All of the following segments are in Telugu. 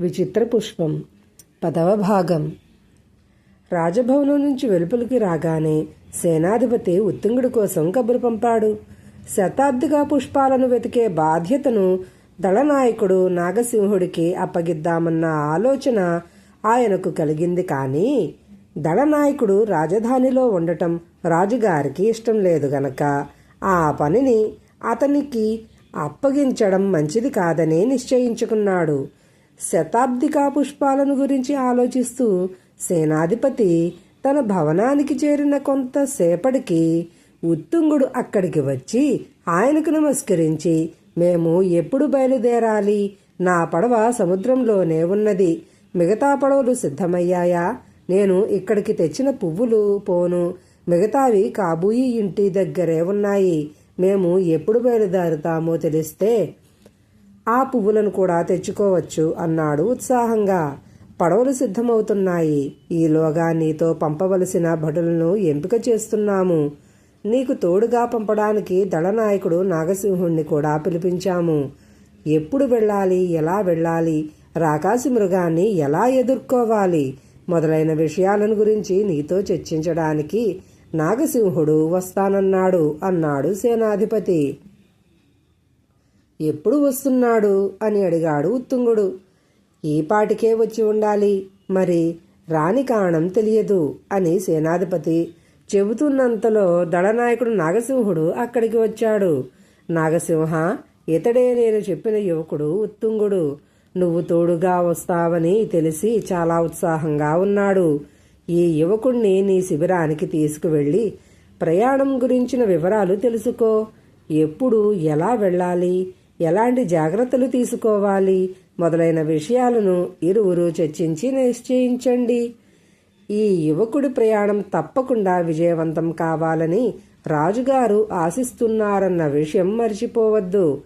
విచిత్ర పుష్పం. పదవ భాగం. రాజభవనం నుంచి వెలుపలికి రాగానే సేనాధిపతి ఉత్తుంగుడి కోసం కబురు పంపాడు. శతాబ్దిగా పుష్పాలను వెతికే బాధ్యతను దళనాయకుడు నాగసింహుడికి అప్పగిద్దామన్న ఆలోచన ఆయనకు కలిగింది కానీ దళనాయకుడు రాజధానిలో ఉండటం రాజుగారికి ఇష్టం లేదు గనక ఆ పనిని అతనికి అప్పగించడం మంచిది కాదని నిశ్చయించుకున్నాడు. శతాబ్దికా పుష్పాలను గురించి ఆలోచిస్తూ సేనాధిపతి తన భవనానికి చేరిన కొంతసేపటికి ఉత్తుంగుడు అక్కడికి వచ్చి ఆయనకు నమస్కరించి మేము ఎప్పుడు బయలుదేరాలి? నా పడవ సముద్రంలోనే ఉన్నది. మిగతా పడవలు సిద్ధమయ్యాయా? నేను ఇక్కడికి తెచ్చిన పువ్వులు పోను. మిగతావి కాబూయి ఇంటి దగ్గరే ఉన్నాయి. మేము ఎప్పుడు బయలుదేరుతామో తెలిస్తే ఆ పువ్వులను కూడా తెచ్చుకోవచ్చు అన్నాడు ఉత్సాహంగా. పడవలు సిద్ధమవుతున్నాయి. ఈలోగా నీతో పంపవలసిన భటులను ఎంపిక చేస్తున్నాము. నీకు తోడుగా పంపడానికి దళనాయకుడు నాగసింహుణ్ణి కూడా పిలిపించాము. ఎప్పుడు వెళ్ళాలి? ఎలా వెళ్ళాలి? రాకాసి మృగాన్ని ఎలా ఎదుర్కోవాలి? మొదలైన విషయాలను గురించి నీతో చర్చించడానికి నాగసింహుడు వస్తానన్నాడు అన్నాడు సేనాధిపతి. ఎప్పుడు వస్తున్నాడు? అని అడిగాడు ఉత్తుంగుడు. ఈ పాటికే వచ్చి ఉండాలి. మరి రాని కారణం తెలియదు అని సేనాధిపతి చెబుతున్నంతలో దళనాయకుడు నాగసింహుడు అక్కడికి వచ్చాడు. నాగసింహ ఇతడే నేను చెప్పిన యువకుడు ఉత్తుంగుడు. నువ్వు తోడుగా వస్తావని తెలిసి చాలా ఉత్సాహంగా ఉన్నాడు. ఈ యువకుణ్ణి నీ శిబిరానికి తీసుకువెళ్ళి ప్రయాణం గురించిన వివరాలు తెలుసుకో. ఎప్పుడు ఎలా వెళ్ళాలి? ఎలాంటి జాగ్రత్తలు తీసుకోవాలి? మొదలైన విషయాలను ఇరువురు చర్చించి నిశ్చయించండి. ఈ యువకుడి ప్రయాణం తప్పకుండా విజయవంతం కావాలని రాజుగారు ఆశిస్తున్నారన్న విషయం మర్చిపోవద్దు.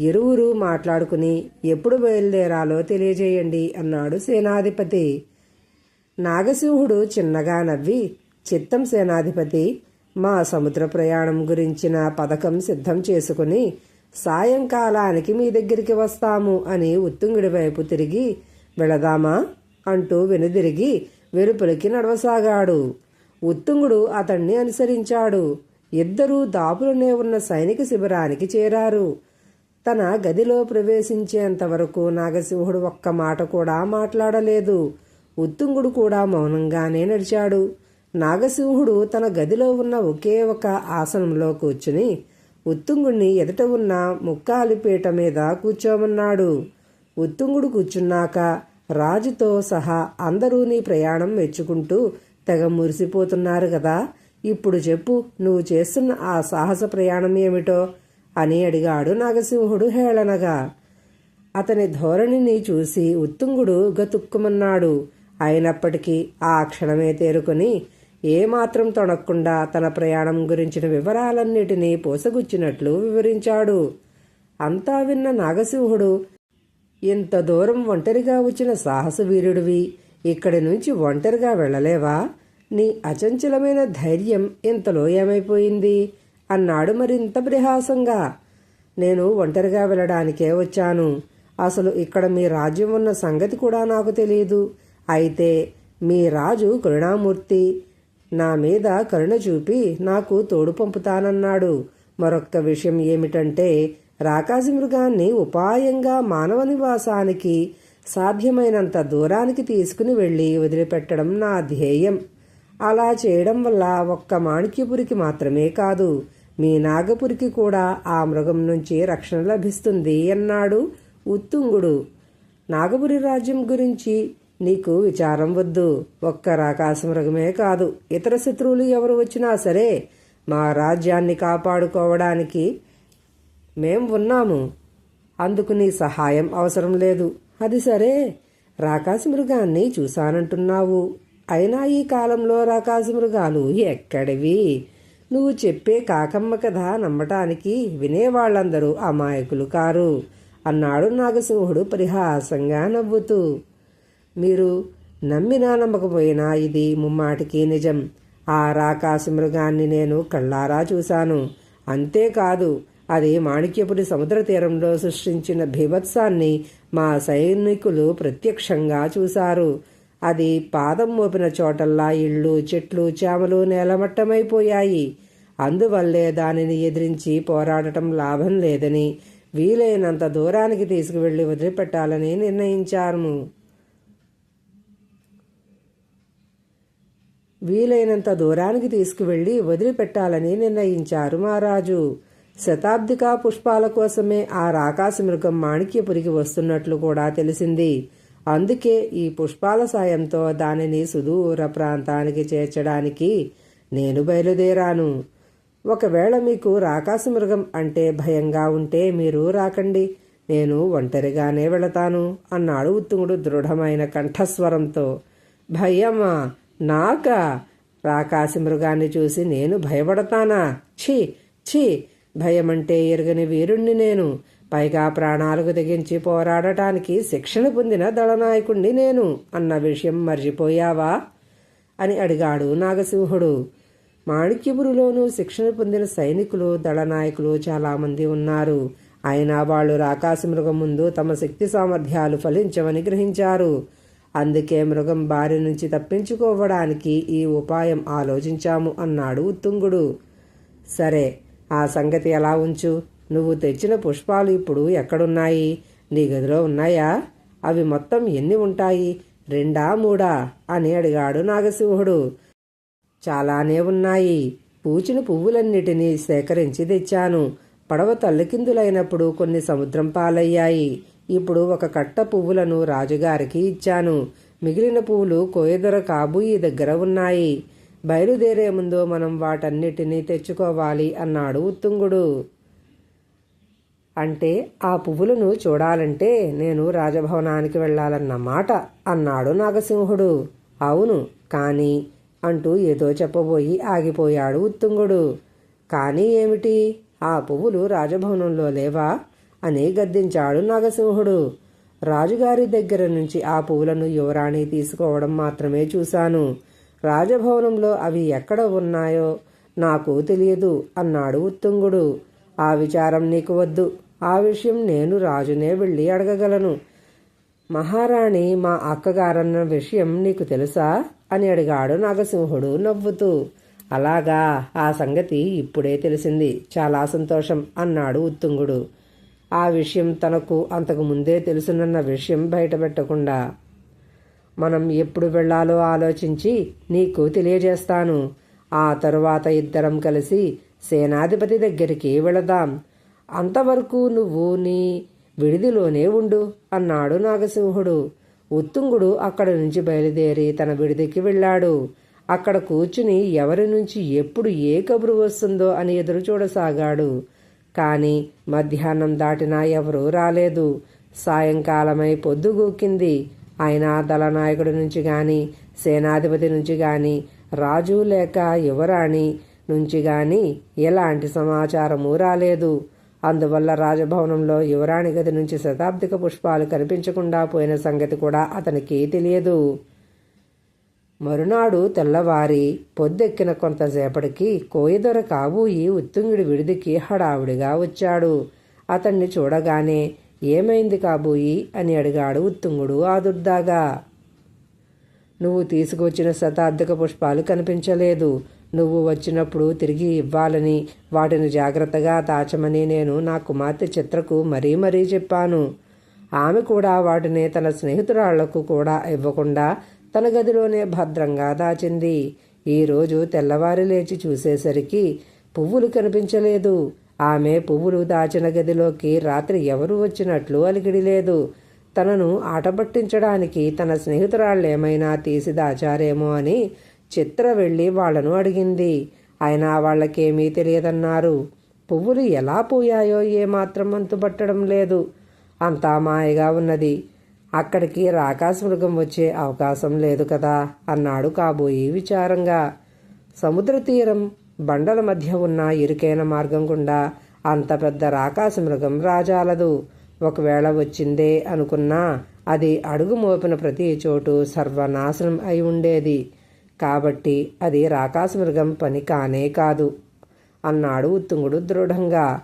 ఇరువురు మాట్లాడుకుని ఎప్పుడు బయలుదేరాలో తెలియజేయండి అన్నాడు సేనాధిపతి. నాగసింహుడు చిన్నగా నవ్వి చిత్తం సేనాధిపతి మా సముద్ర ప్రయాణం గురించిన పథకం సిద్ధం చేసుకుని సాయంకాలానికి మీ దగ్గరికి వస్తాము అని ఉత్తుంగుడి వైపు తిరిగి వెళదామా? అంటూ వెనుదిరిగి వెలుపలికి నడవసాగాడు. ఉత్తుంగుడు అతన్ని అనుసరించాడు. ఇద్దరూ దాపులనే ఉన్న సైనిక శిబిరానికి చేరారు. తన గదిలో ప్రవేశించేంత వరకు నాగసింహుడు ఒక్క మాట కూడా మాట్లాడలేదు. ఉత్తుంగుడు కూడా మౌనంగానే నడిచాడు. నాగసింహుడు తన గదిలో ఉన్న ఒకే ఒక ఆసనంలో కూర్చుని ఉత్తుంగుణ్ణి ఎదుట ఉన్న ముక్కాలిపీట మీద కూర్చోమన్నాడు. ఉత్తుంగుడు కూర్చున్నాక రాజుతో సహా అందరూ నీ ప్రయాణం మెచ్చుకుంటూ తెగ మురిసిపోతున్నారు కదా. ఇప్పుడు చెప్పు నువ్వు చేస్తున్న ఆ సాహస ప్రయాణం ఏమిటో? అని అడిగాడు నాగసింహుడు హేళనగా. అతని ధోరణిని చూసి ఉత్తుంగుడు గతుక్కుమన్నాడు. అయినప్పటికీ ఆ క్షణమే తేరుకొని ఏమాత్రం తొణక్కుండా తన ప్రయాణం గురించిన వివరాలన్నిటినీ పోసగుచ్చినట్లు వివరించాడు. అంతా విన్న నాగసింహుడు ఇంత దూరం ఒంటరిగా వచ్చిన సాహస వీరుడివి ఇక్కడి నుంచి ఒంటరిగా వెళ్ళలేవా? నీ అచంచలమైన ధైర్యం ఇంతలో ఏమైపోయింది? అన్నాడు మరింత పరిహాసంగా. నేను ఒంటరిగా వెళ్ళడానికే వచ్చాను. అసలు ఇక్కడ మీ రాజ్యం ఉన్న సంగతి కూడా నాకు తెలియదు అయితే మీ రాజు కరుణామూర్తి నా మీద కరుణ చూపి నాకు తోడు పంపుతానన్నాడు. మరొక్క విషయం ఏమిటంటే రాకాసి మృగాన్ని ఉపాయంగా మానవ నివాసానికి సాధ్యమైనంత దూరానికి తీసుకుని వెళ్ళి వదిలిపెట్టడం నా ధ్యేయం. అలా చేయడం వల్ల ఒక్క మాణిక్యపురికి మాత్రమే కాదు మీ నాగపురికి కూడా ఆ మృగం నుంచి రక్షణ లభిస్తుంది అన్నాడు ఉత్తుంగుడు. నాగపురి రాజ్యం గురించి నీకు విచారం వద్దు. ఒక్క రాకాశ మృగమే కాదు. ఇతర శత్రువులు ఎవరు వచ్చినా సరే మా రాజ్యాన్ని కాపాడుకోవడానికి మేం ఉన్నాము. అందుకు నీ సహాయం అవసరం లేదు. అది సరే. రాకాసి మృగాన్ని చూశానంటున్నావు. అయినా ఈ కాలంలో రాకాసి మృగాలు ఎక్కడివి? నువ్వు చెప్పే కాకమ్మ కథ నమ్మటానికి వినేవాళ్ళందరూ అమాయకులు కారు. అన్నాడు నాగసింహుడు పరిహాసంగా నవ్వుతూ. మీరు నమ్మినా నమ్మకపోయినా ఇది ముమ్మాటికి నిజం. ఆ రాకాసి మృగాన్ని నేను కళ్ళారా చూశాను. అంతేకాదు అది మాణిక్యపురి సముద్ర తీరంలో సృష్టించిన భీభత్సాన్ని మా సైనికులు ప్రత్యక్షంగా చూశారు. అది పాదం మోపిన చోటల్లా ఇళ్ళు చెట్లు చేమలు నేలమట్టమైపోయాయి. అందువల్లే దానిని ఎదిరించి పోరాడటం లాభం లేదని వీలైనంత దూరానికి తీసుకువెళ్ళి వదిలిపెట్టాలని నిర్ణయించాము వీలైనంత దూరానికి తీసుకువెళ్ళి వదిలిపెట్టాలని నిర్ణయించారు మహారాజు. శతాబ్దికా పుష్పాల కోసమే ఆ రాకాసి మృగం మాణిక్యపురికి వస్తున్నట్లు కూడా తెలిసింది. అందుకే ఈ పుష్పాల సాయంతో దానిని సుదూర ప్రాంతానికి చేర్చడానికి నేను బయలుదేరాను. ఒకవేళ మీకు రాకాసి మృగం అంటే భయంగా ఉంటే మీరు రాకండి. నేను ఒంటరిగానే వెళతాను అన్నాడు ఉత్తుంగుడు దృఢమైన కంఠస్వరంతో. భయమా? నాకా? రాకాసి మృగాన్ని చూసి నేను భయపడతానా? ఛీ ఛీ భయమంటే ఎరగని వీరుణ్ణి నేను. పైగా ప్రాణాలకు తెగించి పోరాడటానికి శిక్షణ పొందిన దళనాయకుణ్ణి నేను. అన్న విషయం మర్చిపోయావా? అని అడిగాడు నాగసింహుడు. మాణిక్యపురిలోనూ శిక్షణ పొందిన సైనికులు దళనాయకులు చాలామంది ఉన్నారు. అయినా వాళ్ళు రాకాసి మృగం ముందు తమ శక్తి సామర్థ్యాలు ఫలించవని గ్రహించారు. అందుకే మృగం బారి నుంచి తప్పించుకోవడానికి ఈ ఉపాయం ఆలోచించాము అన్నాడు ఉత్తుంగుడు. సరే ఆ సంగతి ఎలా ఉంచు? నువ్వు తెచ్చిన పుష్పాలు ఇప్పుడు ఎక్కడున్నాయి? నీ గదిలో ఉన్నాయా? అవి మొత్తం ఎన్ని ఉంటాయి? రెండా మూడా? అని అడిగాడు నాగసింహుడు. చాలానే ఉన్నాయి. పూచిన పువ్వులన్నిటినీ సేకరించి తెచ్చాను. పడవ తల్లికిందులైనప్పుడు కొన్ని సముద్రం పాలయ్యాయి. ఇప్పుడు ఒక కట్ట పువ్వులను రాజుగారికి ఇచ్చాను. మిగిలిన పువ్వులు కోయదొర కాబూయి దగ్గర ఉన్నాయి. బయలుదేరే ముందు మనం వాటన్నిటినీ తెచ్చుకోవాలి అన్నాడు ఉత్తుంగుడు. అంటే ఆ పువ్వులను చూడాలంటే నేను రాజభవనానికి వెళ్ళాలన్నమాట అన్నాడు నాగసింహుడు. అవును కానీ అంటూ ఏదో చెప్పబోయి ఆగిపోయాడు ఉత్తుంగుడు. కానీ ఏమిటి? ఆ పువ్వులు రాజభవనంలో లేవా? అని గద్దించాడు నాగసింహుడు. రాజుగారి దగ్గర నుంచి ఆ పువ్వులను యువరాణి తీసుకోవడం మాత్రమే చూశాను. రాజభవనంలో అవి ఎక్కడ ఉన్నాయో నాకు తెలియదు అన్నాడు ఉత్తుంగుడు. ఆ విచారం నీకు వద్దు. ఆ విషయం నేను రాజునే వెళ్ళి అడగగలను. మహారాణి మా అక్కగారన్న విషయం నీకు తెలుసా? అని అడిగాడు నాగసింహుడు నవ్వుతూ. అలాగా ఆ సంగతి ఇప్పుడే తెలిసింది. చాలా సంతోషం అన్నాడు ఉత్తుంగుడు. ఆ విషయం తనకు అంతకు ముందే తెలుసునన్న విషయం బయటపెట్టకుండా మనం ఎప్పుడు వెళ్ళాలో ఆలోచించి నీకు తెలియజేస్తాను. ఆ తరువాత ఇద్దరం కలిసి సేనాధిపతి దగ్గరికి వెళదాం. అంతవరకు నువ్వు నీ విడిదిలోనే ఉండు అన్నాడు నాగసింహుడు. ఉత్తుంగుడు అక్కడి నుంచి బయలుదేరి తన విడిదికి వెళ్ళాడు. అక్కడ కూర్చుని ఎవరి నుంచి ఎప్పుడు ఏ కబురు వస్తుందో అని ఎదురు చూడసాగాడు కాని మధ్యాహ్నం దాటినా ఎవరూ రాలేదు. సాయంకాలమై పొద్దుగూకింది అయినా దళనాయకుడి నుంచి గాని సేనాధిపతి నుంచి గాని రాజు లేక యువరాణి నుంచి గాని ఎలాంటి సమాచారము రాలేదు. అందువల్ల రాజభవనంలో యువరాణి గది నుంచి శతాబ్దిక పుష్పాలు కనిపించకుండా పోయిన సంగతి కూడా అతనికి తెలియదు. మరునాడు తెల్లవారి పొద్దెక్కిన కొంతసేపటికి కోయిదొర కాబూయి ఉత్తుంగుడి విడిదికి హడావుడిగా వచ్చాడు. అతన్ని చూడగానే ఏమైంది కాబోయి? అని అడిగాడు ఉత్తుంగుడు ఆదుర్దాగా. నువ్వు తీసుకువచ్చిన శతాబ్దిక పుష్పాలు కనిపించలేదు. నువ్వు వచ్చినప్పుడు తిరిగి ఇవ్వాలని వాటిని జాగ్రత్తగా దాచమని నేను నా కుమార్తె చిత్రకు మరీ మరీ చెప్పాను. ఆమె కూడా వాటిని తన స్నేహితురాళ్ళకు కూడా ఇవ్వకుండా తన గదిలోనే భద్రంగా దాచింది. ఈరోజు తెల్లవారి లేచి చూసేసరికి పువ్వులు కనిపించలేదు. ఆమె పువ్వులు దాచిన గదిలోకి రాత్రి ఎవరు వచ్చినట్లు అలికిడి లేదు. తనను ఆటపట్టించడానికి తన స్నేహితురాళ్ళు ఏమైనా తీసి దాచారేమో అని చిత్ర వెళ్ళి వాళ్ళను అడిగింది. అయినా వాళ్ళకేమీ తెలియదన్నారు. పువ్వులు ఎలా పోయాయో ఏమాత్రం అంతుపట్టడం లేదు. అంతా మాయగా ఉన్నది. అక్కడికి రాకాశమృగం వచ్చే అవకాశం లేదు కదా అన్నాడు కాబోయి విచారంగా. సముద్ర తీరం బండల మధ్య ఉన్న ఇరుకైన మార్గం గుండా అంత పెద్ద రాకాశమృగం రాజాలదు. ఒకవేళ వచ్చిందే అనుకున్నా అది అడుగు మోపిన ప్రతి చోటు సర్వనాశనం అయి ఉండేది. కాబట్టి అది రాకాశమృగం పని కానే కాదు అన్నాడు ఉత్తుంగుడు దృఢంగా.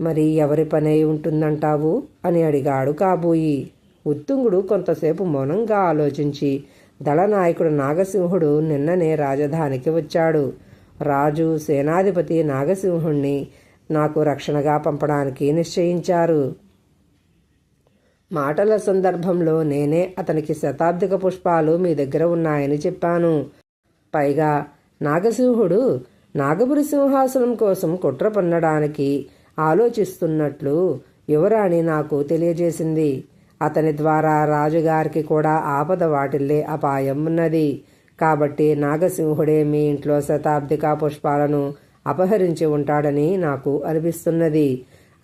మరి ఎవరి పని ఉంటుందంటావు? అని అడిగాడు కాబోయి. ఉత్తుంగుడు కొంతసేపు మౌనంగా ఆలోచించి దళనాయకుడు నాగసింహుడు నిన్ననే రాజధానికి వచ్చాడు. రాజు సేనాధిపతి నాగసింహుణ్ణి నాకు రక్షణగా పంపడానికి నిశ్చయించారు. మాటల సందర్భంలో నేనే అతనికి శతాబ్దిక పుష్పాలు మీ దగ్గర ఉన్నాయని చెప్పాను. పైగా నాగసింహుడు నాగపురి సింహాసనం కోసం కుట్ర పన్నడానికి ఆలోచిస్తున్నట్లు యువరాణి నాకు తెలియజేసింది. అతని ద్వారా రాజుగారికి కూడా ఆపద వాటిల్లే అపాయం ఉన్నది. కాబట్టి నాగసింహుడే మీ ఇంట్లో శతాబ్దిక పుష్పాలను అపహరించి ఉంటాడని నాకు అనిపిస్తున్నది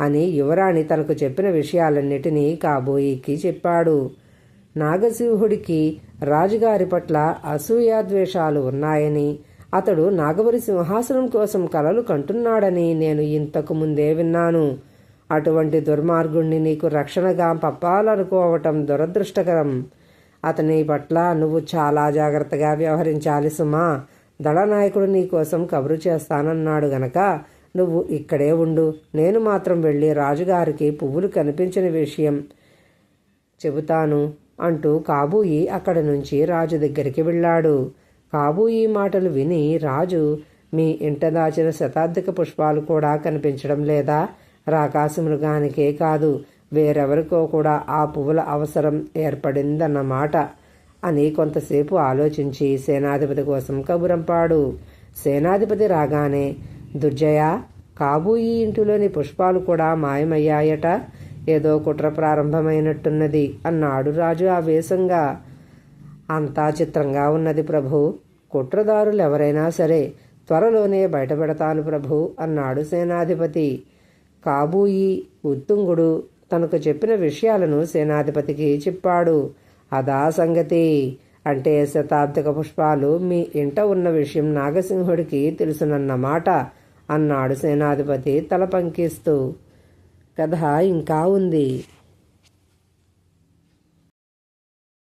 అని యువరాణి తనకు చెప్పిన విషయాలన్నిటినీ కాబోయికి చెప్పాడు. నాగసింహుడికి రాజుగారి పట్ల అసూయాద్వేషాలు ఉన్నాయని అతడు నాగవరి సింహాసనం కోసం కలలు కంటున్నాడని నేను ఇంతకు ముందే విన్నాను. అటువంటి దుర్మార్గుణ్ణి నీకు రక్షణగా పంపాలనుకోవటం దురదృష్టకరం. అతని పట్ల నువ్వు చాలా జాగ్రత్తగా వ్యవహరించాలి సుమా. దళనాయకుడు నీకోసం కబురు చేస్తానన్నాడు గనక నువ్వు ఇక్కడే ఉండు. నేను మాత్రం వెళ్ళి రాజుగారికి పువ్వులు కనిపించిన విషయం చెబుతాను అంటూ కాబూయి అక్కడి నుంచి రాజు దగ్గరికి వెళ్ళాడు. కాబూయి మాటలు విని రాజు మీ ఇంట దాచిన శతాబ్దిక పుష్పాలు కూడా కనిపించడం లేదా? రాకాసి మృగానికే కాదు. వేరెవరికో కూడా ఆ పువ్వుల అవసరం ఏర్పడిందన్నమాట. అని కొంతసేపు ఆలోచించి సేనాధిపతి కోసం కబురంపాడు సేనాధిపతి రాగానే దుర్జయ కాబూయి ఇంటిలోని పుష్పాలు కూడా మాయమయ్యాయట. ఏదో కుట్ర ప్రారంభమైనట్టున్నది అన్నాడు రాజు ఆవేశంగా. అంతా చిత్రంగా ఉన్నది ప్రభు. కుట్రదారులు ఎవరైనా సరే త్వరలోనే బయటపెడతాను ప్రభు అన్నాడు సేనాధిపతి. కాబూయి ఉత్తుంగుడు తనకు చెప్పిన విషయాలను సేనాధిపతికి చెప్పాడు. అదా సంగతి. అంటే శతాబ్దిక పుష్పాలు మీ ఇంట ఉన్న విషయం నాగసింహుడికి తెలుసునన్నమాట అన్నాడు సేనాధిపతి తల పంకిస్తూ. కథ ఇంకా ఉంది.